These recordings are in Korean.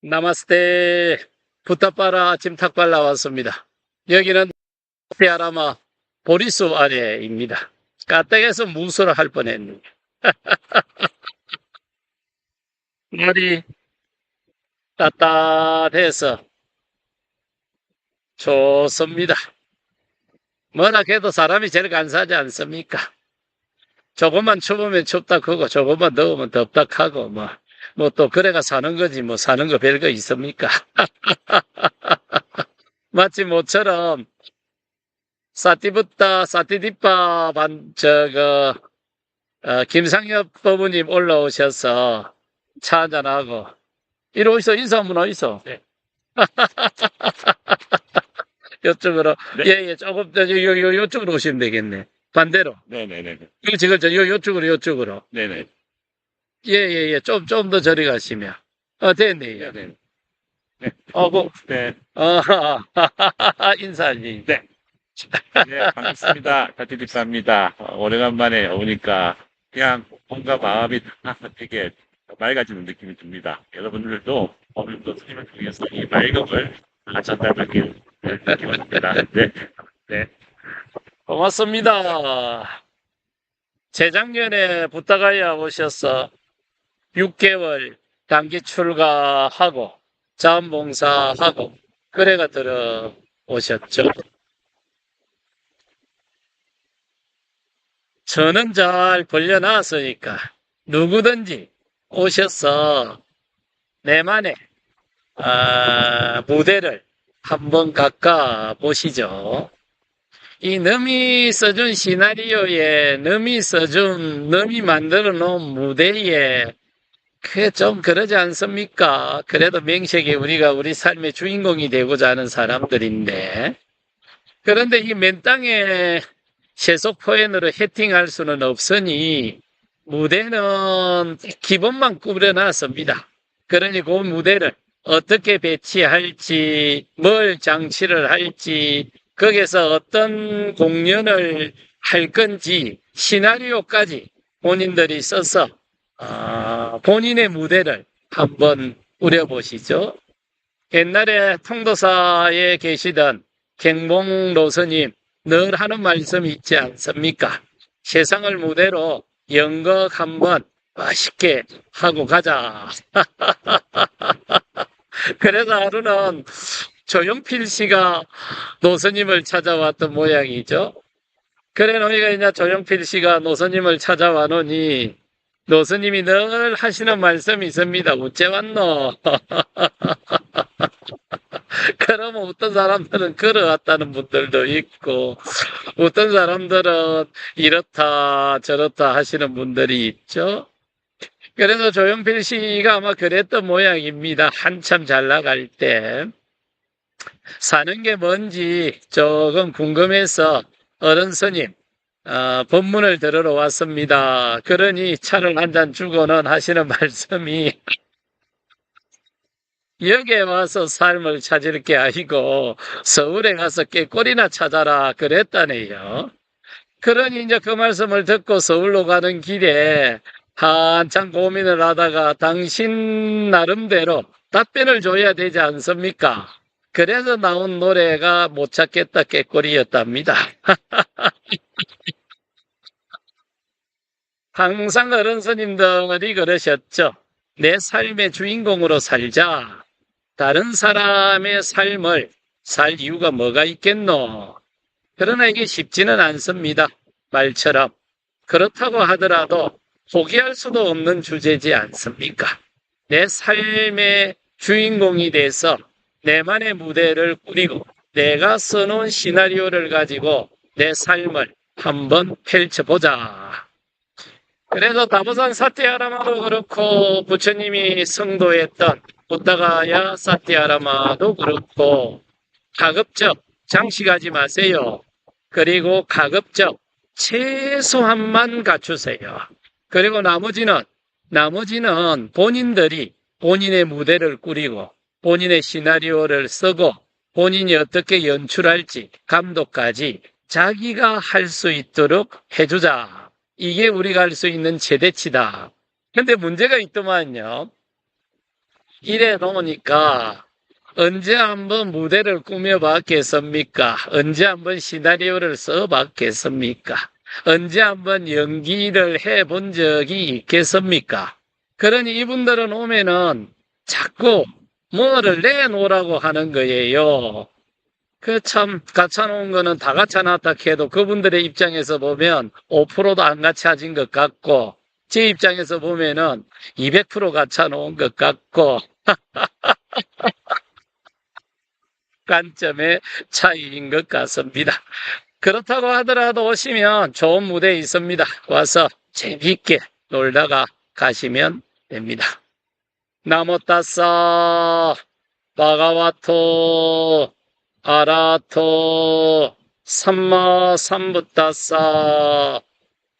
나마스테 부타빠라 아침 탁발 나왔습니다. 여기는 테아라마 보리수 아래입니다. 까딱에서 무소를 할 뻔했네. 날이 따뜻해서 좋습니다. 뭐라 해도 사람이 제일 간사하지 않습니까? 조금만 추우면 춥다 크고 조금만 더우면 덥다 하고 뭐 뭐 또 그래가 사는 거지 뭐 사는 거 별거 있습니까? 마치 모처럼 사티부타 사티디파 반 저거 어, 김상엽 부부님 올라오셔서 차 한잔하고 이리 오이소 인사 한번 오이소 네. 이쪽으로 네. 예예 조금 더 요, 요, 요, 요쪽으로 오시면 되겠네 반대로 네네네. 그렇지 그렇지 요, 요쪽으로 요쪽으로 네네. 예 예 예 좀 좀 더 저리 가시면 어 됐네 네네. 어 고 네. 어 인사하지 네. 네, 반갑습니다. 가티디스입니다. 오래간만에 오니까 그냥 뭔가 마음이 다 되게 맑아지는 느낌이 듭니다. 여러분들도 오늘도 스님을 통해서 이 맑음을 다 전달받길 기원합니다. 네. 네. 고맙습니다. 재작년에 부탁하여 오셔서 6개월 단기 출가하고 자원봉사하고 그래가 들어오셨죠. 저는 잘 벌려놨으니까 누구든지 오셔서 내만의 아, 무대를 한번 가까 보시죠. 이 넘이 써준 시나리오에 넘이 써준 넘이 만들어 놓은 무대에 그게 좀 그러지 않습니까? 그래도 명색이 우리가 우리 삶의 주인공이 되고자 하는 사람들인데 그런데 이 맨 땅에 세속 포인으로 해팅할 수는 없으니 무대는 기본만 꾸려놨습니다. 그러니 그 무대를 어떻게 배치할지 뭘 장치를 할지 거기서 어떤 공연을 할 건지 시나리오까지 본인들이 써서 아, 본인의 무대를 한번 우려보시죠. 옛날에 통도사에 계시던 갱봉 로 스님 늘 하는 말씀이 있지 않습니까? 세상을 무대로 연극 한번 맛있게 하고 가자. 그래서 하루는 조용필 씨가 노스님을 찾아왔던 모양이죠. 그래 놓으니까 이제 조용필 씨가 노스님을 찾아와 놓니 노스님이 늘 하시는 말씀이 있습니다. 어째 왔노? 그러면 어떤 사람들은 걸어왔다는 분들도 있고 어떤 사람들은 이렇다 저렇다 하시는 분들이 있죠. 그래서 조용필 씨가 아마 그랬던 모양입니다. 한참 잘 나갈 때. 사는 게 뭔지 조금 궁금해서 어른 스님 어, 법문을 들으러 왔습니다. 그러니 차를 한 잔 주고는 하시는 말씀이 여기에 와서 삶을 찾을 게 아니고 서울에 가서 깨꼬리나 찾아라 그랬다네요. 그러니 이제 그 말씀을 듣고 서울로 가는 길에 한참 고민을 하다가 당신 나름대로 답변을 줘야 되지 않습니까? 그래서 나온 노래가 못 찾겠다 깨꼬리였답니다. 항상 어른 스님들이 그러셨죠. 내 삶의 주인공으로 살자. 다른 사람의 삶을 살 이유가 뭐가 있겠노? 그러나 이게 쉽지는 않습니다. 말처럼. 그렇다고 하더라도 포기할 수도 없는 주제지 않습니까? 내 삶의 주인공이 돼서 내만의 무대를 꾸리고 내가 써놓은 시나리오를 가지고 내 삶을 한번 펼쳐보자. 그래서 다보산 사티아라마도 그렇고 부처님이 성도했던 부다가야 사티아라마도 그렇고 가급적 장식하지 마세요. 그리고 가급적 최소한만 갖추세요. 그리고 나머지는 나머지는 본인들이 본인의 무대를 꾸리고 본인의 시나리오를 쓰고 본인이 어떻게 연출할지 감독까지 자기가 할 수 있도록 해주자. 이게 우리가 할 수 있는 최대치다. 근데 문제가 있더만요. 이래 놓으니까 언제 한번 무대를 꾸며봤겠습니까? 언제 한번 시나리오를 써봤겠습니까? 언제 한번 연기를 해본 적이 있겠습니까? 그러니 이분들은 오면은 자꾸 뭐를 내놓으라고 하는 거예요. 그 참 갖춰놓은 거는 다 갖춰놨다 해도 그분들의 입장에서 보면 5%도 안 갖춰진 것 같고 제 입장에서 보면은 200% 갖춰놓은 것 같고 관점의 차이인 것 같습니다. 그렇다고 하더라도 오시면 좋은 무대 있습니다. 와서 재미있게 놀다가 가시면 됩니다. 나모따사 바가와토 아라토 삼마 삼부따사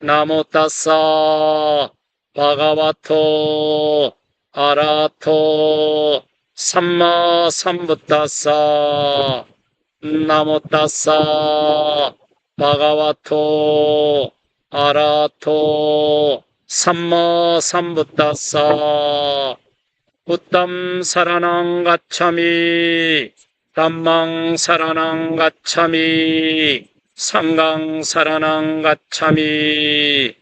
나모따사 바가와토 아라토 삼마 삼부따사 나모따사 바가와토 아라토 삼마 삼부따사 부담 사라낭 가참이 담망 사라낭 가참이 상강 사라낭 가참이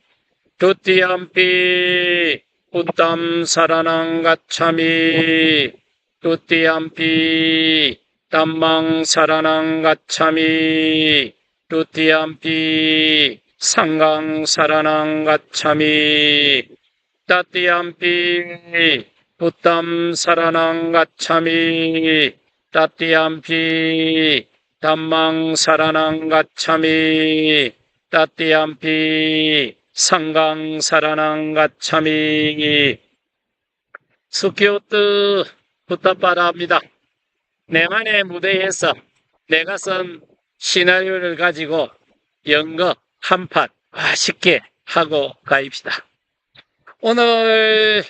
두띠암피 부담 사라낭 가참이 두띠암피 담망 사라낭 가참이 두띠암피 상강 사라낭 가참이 따띠암피 부담 사라낭 가참이 따띠암피 담망 사라낭 가참이 따띠암피 상강 사라낭 가참이 스키오트 부탁바랍니다. 내만의 무대에서 내가 쓴 시나리오를 가지고 연극 한판 맛있게 하고 가입시다. 오늘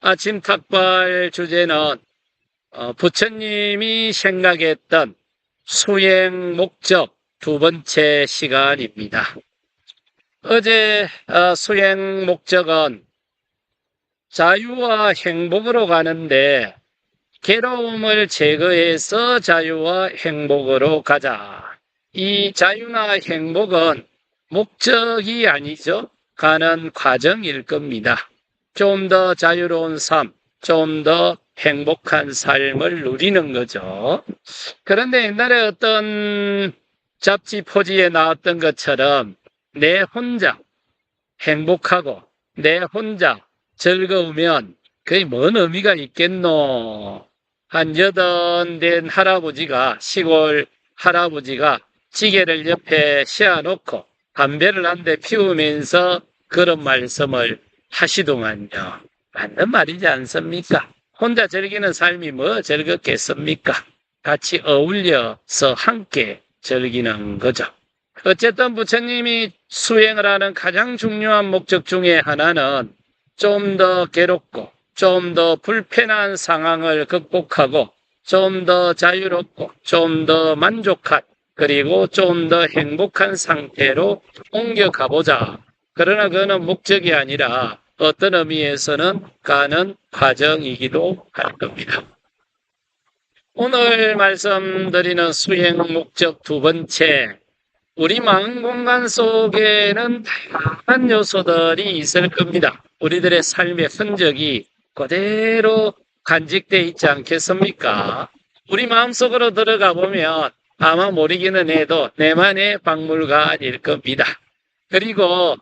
아침 탁발 주제는 어, 부처님이 생각했던 수행 목적 두 번째 시간입니다. 어제 어, 수행 목적은 자유와 행복으로 가는데 괴로움을 제거해서 자유와 행복으로 가자. 이 자유나 행복은 목적이 아니죠. 가는 과정일 겁니다. 좀 더 자유로운 삶, 좀 더 행복한 삶을 누리는 거죠. 그런데 옛날에 어떤 잡지 포지에 나왔던 것처럼 내 혼자 행복하고 내 혼자 즐거우면 그게 뭔 의미가 있겠노? 한 여든 된 할아버지가 시골 할아버지가 지게를 옆에 씌워놓고 담배를 한 대 피우면서 그런 말씀을 하시더만요. 맞는 말이지 않습니까? 혼자 즐기는 삶이 뭐 즐겁겠습니까? 같이 어울려서 함께 즐기는 거죠. 어쨌든 부처님이 수행을 하는 가장 중요한 목적 중에 하나는 좀 더 괴롭고 좀 더 불편한 상황을 극복하고 좀 더 자유롭고 좀 더 만족한 그리고 좀 더 행복한 상태로 옮겨가 보자. 그러나 그는 목적이 아니라 어떤 의미에서는 가는 과정이기도 할 겁니다. 오늘 말씀드리는 수행 목적 두 번째, 우리 마음 공간 속에는 다양한 요소들이 있을 겁니다. 우리들의 삶의 흔적이 그대로 간직되어 있지 않겠습니까? 우리 마음속으로 들어가 보면 아마 모르기는 해도 내만의 박물관일 겁니다. 그리고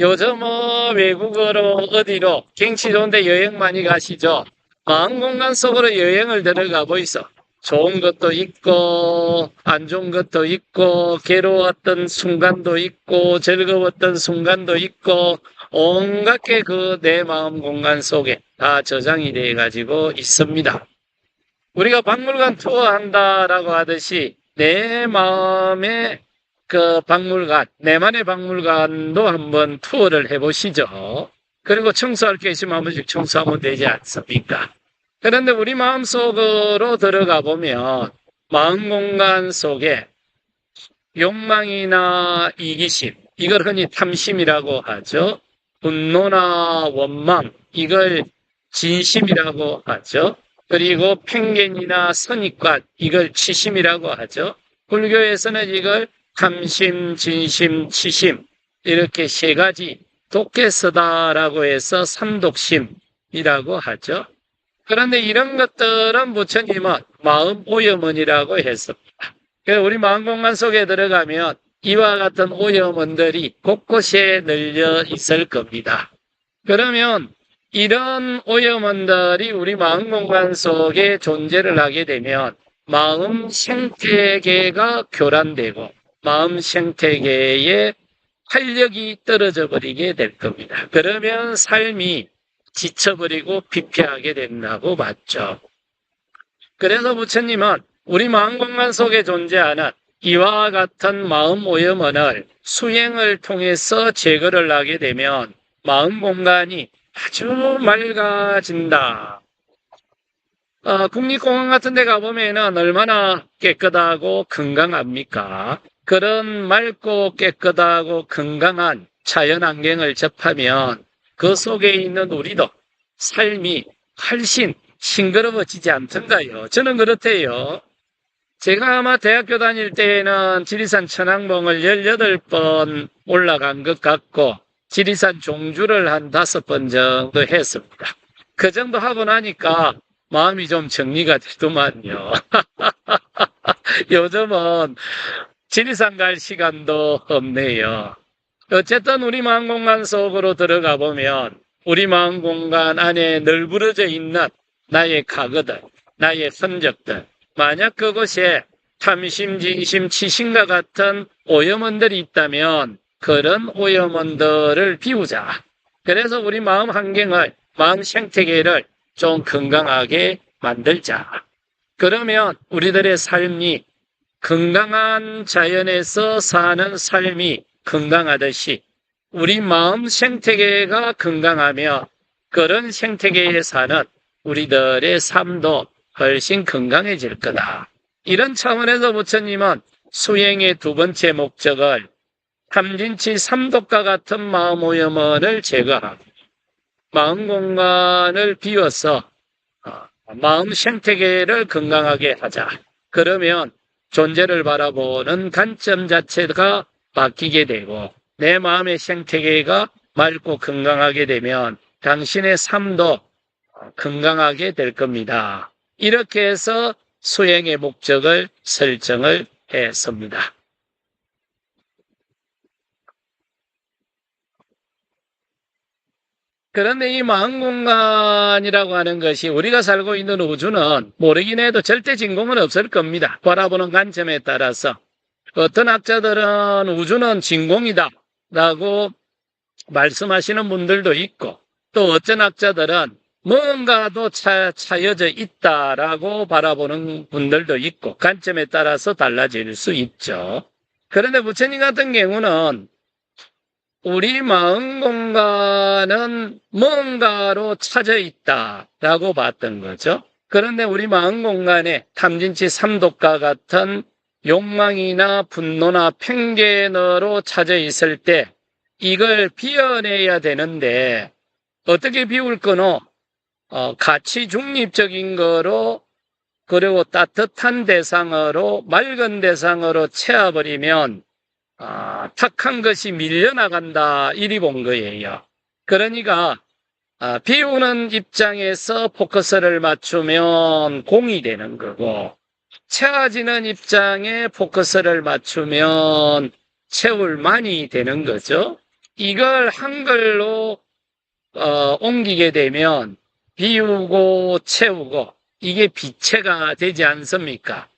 요즘 뭐 외국어로 어디로 경치 좋은데 여행 많이 가시죠? 마음 공간 속으로 여행을 들어가 보이소. 좋은 것도 있고 안 좋은 것도 있고 괴로웠던 순간도 있고 즐거웠던 순간도 있고 온갖 게 그 내 마음 공간 속에 다 저장이 돼 가지고 있습니다. 우리가 박물관 투어 한다라고 하듯이 내 마음의 그 박물관, 내만의 박물관도 한번 투어를 해보시죠. 그리고 청소할 게 있으면 한 번씩 청소하면 되지 않습니까? 그런데 우리 마음속으로 들어가 보면 마음 공간 속에 욕망이나 이기심, 이걸 흔히 탐심이라고 하죠. 분노나 원망, 이걸 진심이라고 하죠. 그리고 편견이나 선입관 이걸 치심이라고 하죠. 불교에서는 이걸 탐심, 진심, 치심 이렇게 세 가지 독해서다라고 해서 삼독심이라고 하죠. 그런데 이런 것들은 부처님은 마음 오염원이라고 했습니다. 우리 마음 공간 속에 들어가면 이와 같은 오염원들이 곳곳에 널려 있을 겁니다. 그러면 이런 오염원들이 우리 마음 공간 속에 존재를 하게 되면 마음 생태계가 교란되고 마음 생태계의 활력이 떨어져 버리게 될 겁니다. 그러면 삶이 지쳐버리고 피폐하게 된다고 봤죠. 그래서 부처님은 우리 마음 공간 속에 존재하는 이와 같은 마음 오염원을 수행을 통해서 제거를 하게 되면 마음 공간이 아주 맑아진다. 어, 국립공원 같은 데 가보면은 얼마나 깨끗하고 건강합니까? 그런 맑고 깨끗하고 건강한 자연 환경을 접하면 그 속에 있는 우리도 삶이 훨씬 싱그러워지지 않던가요? 저는 그렇대요. 제가 아마 대학교 다닐 때에는 지리산 천왕봉을 18번 올라간 것 같고 지리산 종주를 한 다섯 번 정도 했습니다. 그 정도 하고 나니까 마음이 좀 정리가 되더만요. 요즘은 지리산 갈 시간도 없네요. 어쨌든 우리 마음 공간 속으로 들어가 보면 우리 마음 공간 안에 널브러져 있는 나의 과거들, 나의 흔적들, 만약 그곳에 탐심, 진심, 치심과 같은 오염원들이 있다면 그런 오염원들을 비우자. 그래서 우리 마음 환경을, 마음 생태계를 좀 건강하게 만들자. 그러면 우리들의 삶이 건강한 자연에서 사는 삶이 건강하듯이 우리 마음 생태계가 건강하며 그런 생태계에 사는 우리들의 삶도 훨씬 건강해질 거다. 이런 차원에서 부처님은 수행의 두 번째 목적을 탐진치 삼독과 같은 마음 오염원을 제거하고 마음 공간을 비워서 어, 마음 생태계를 건강하게 하자. 그러면 존재를 바라보는 관점 자체가 바뀌게 되고 내 마음의 생태계가 맑고 건강하게 되면 당신의 삶도 건강하게 될 겁니다. 이렇게 해서 수행의 목적을 설정을 했습니다. 그런데 이 마음 공간이라고 하는 것이 우리가 살고 있는 우주는 모르긴 해도 절대 진공은 없을 겁니다. 바라보는 관점에 따라서. 어떤 학자들은 우주는 진공이다 라고 말씀하시는 분들도 있고 또 어떤 학자들은 뭔가도 차, 차여져 있다라고 바라보는 분들도 있고 관점에 따라서 달라질 수 있죠. 그런데 부처님 같은 경우는 우리 마음 공간은 뭔가로 차져 있다라고 봤던 거죠. 그런데 우리 마음 공간에 탐진치 삼독과 같은 욕망이나 분노나 편견으로 차져 있을 때 이걸 비워내야 되는데 어떻게 비울 거노? 어, 가치 중립적인 거로 그리고 따뜻한 대상으로 맑은 대상으로 채워버리면 아, 탁한 것이 밀려나간다 이리 본 거예요. 그러니까 아, 비우는 입장에서 포커스를 맞추면 공이 되는 거고 채워지는 입장에 포커스를 맞추면 채울만이 되는 거죠. 이걸 한글로 어, 옮기게 되면 비우고 채우고 이게 비체가 되지 않습니까?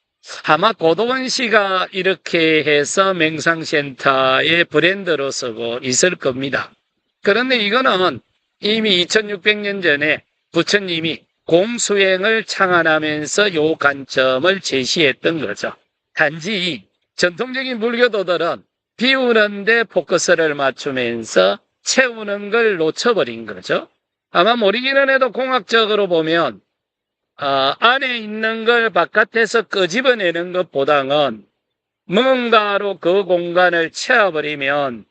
아마 고도원 씨가 이렇게 해서 맹상센터의 브랜드로 쓰고 있을 겁니다. 그런데 이거는 이미 2600년 전에 부처님이 공수행을 창안하면서 요 관점을 제시했던 거죠. 단지 전통적인 불교도들은 비우는데 포커스를 맞추면서 채우는 걸 놓쳐버린 거죠. 아마 모르기는 해도 공학적으로 보면 어, 안에 있는 걸 바깥에서 끄집어내는 것보다는 뭔가로 그 공간을 채워버리면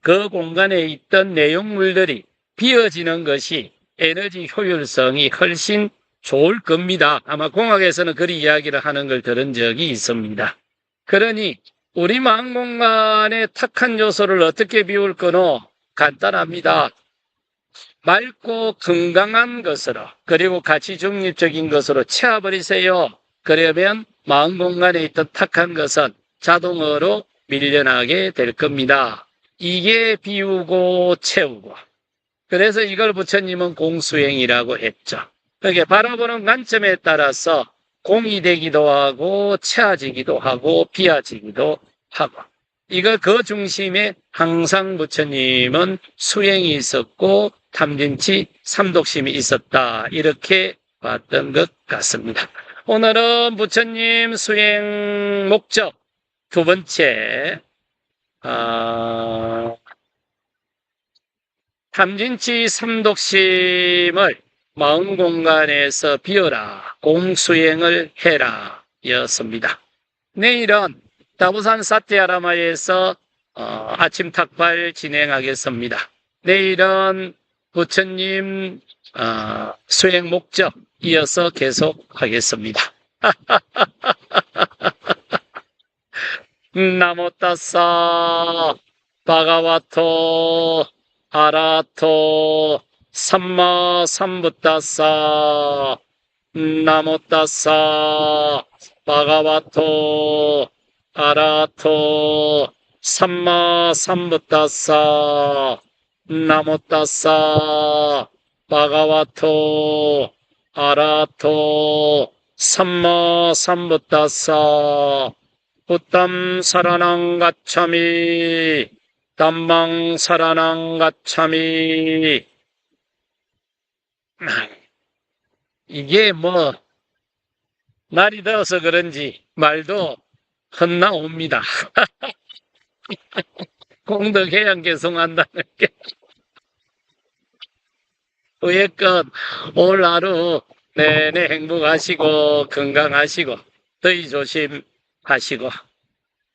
그 공간에 있던 내용물들이 비어지는 것이 에너지 효율성이 훨씬 좋을 겁니다. 아마 공학에서는 그리 이야기를 하는 걸 들은 적이 있습니다. 그러니 우리 마음 공간의 탁한 요소를 어떻게 비울 거노? 간단합니다. 맑고 건강한 것으로 그리고 가치 중립적인 것으로 채워버리세요. 그러면 마음 공간에 있던 탁한 것은 자동으로 밀려나게 될 겁니다. 이게 비우고 채우고. 그래서 이걸 부처님은 공수행이라고 했죠. 그게 바라보는 관점에 따라서 공이 되기도 하고 채워지기도 하고 비워지기도 하고 이거 그 중심에 항상 부처님은 수행이 있었고 탐진치 삼독심이 있었다 이렇게 봤던 것 같습니다. 오늘은 부처님 수행 목적 두 번째 아, 탐진치 삼독심을 마음 공간에서 비워라 공수행을 해라 였습니다. 내일은 다부산 사티아라마에서 어, 아침 탁발 진행하겠습니다. 내일은 부처님 어, 수행 목적 이어서 계속 하겠습니다. 나모따사 바가와토 아라토 삼마 삼부따사 나모따사 바가와토 아라토 삼마 삼부따사 나모따사 바가와토 아라토 삼마 삼부따사 부담 사라낭 가참이 담망 사라낭 가참이 이게 뭐 날이 더워서 그런지 말도 헛나옵니다. 공덕해양 개송한다는 게 의예껏 올 하루 내내 행복하시고 건강하시고 더위 조심하시고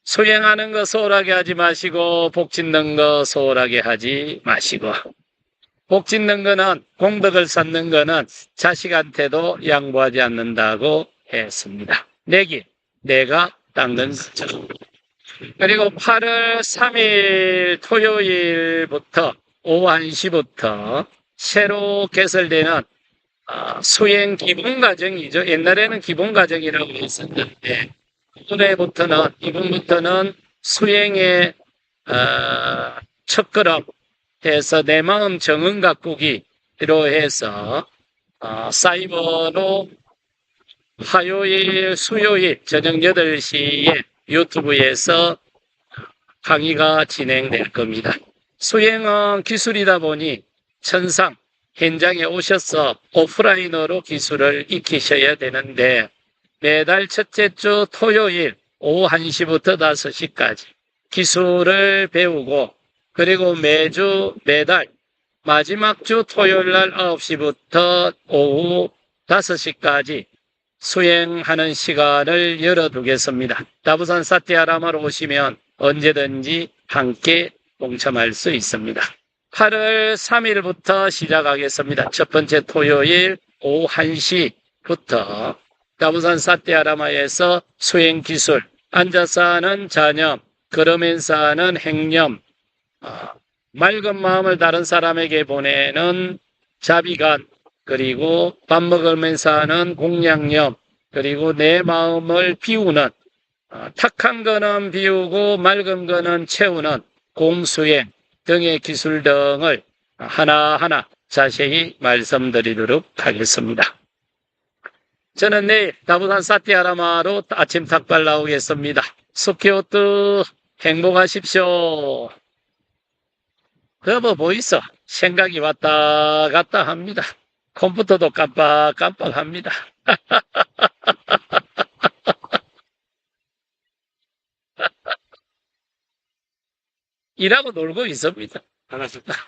수행하는 거 소홀하게 하지 마시고 복 짓는 거 소홀하게 하지 마시고 복 짓는 거는 공덕을 쌓는 거는 자식한테도 양보하지 않는다고 했습니다. 내기 내가 닦는 것처럼. 그리고 8월 3일 토요일부터 오후 1시부터 새로 개설되는 어, 수행 기본 과정이죠. 옛날에는 기본 과정이라고 했었는데 올해부터는 이번부터는 수행의 어, 첫걸음 해서 내 마음 정은 가꾸기로 해서 어, 사이버로 화요일, 수요일 저녁 8시에 유튜브에서 강의가 진행될 겁니다. 수행은 기술이다 보니 천상 현장에 오셔서 오프라인으로 기술을 익히셔야 되는데 매달 첫째 주 토요일 오후 1시부터 5시까지 기술을 배우고 그리고 매주 매달 마지막 주 토요일 날 9시부터 오후 5시까지 수행하는 시간을 열어두겠습니다. 다부산 사티아라마로 오시면 언제든지 함께 동참할 수 있습니다. 8월 3일부터 시작하겠습니다. 첫 번째 토요일 오후 1시부터 다부산 사티아라마에서 수행 기술, 앉아서 하는 자념, 걸으면서 하는 행념, 어, 맑은 마음을 다른 사람에게 보내는 자비간, 그리고 밥 먹으면서 하는 공양념, 그리고 내 마음을 비우는, 어, 탁한 거는 비우고 맑은 거는 채우는 공수행 등의 기술 등을 하나하나 자세히 말씀드리도록 하겠습니다. 저는 내일 다부산 사티아라마로 아침 탁발 나오겠습니다. 수키오트 행복하십시오. 여보 보이소? 생각이 왔다 갔다 합니다. 컴퓨터도 깜빡깜빡합니다. 일하고 놀고 있습니다. 반갑습니다.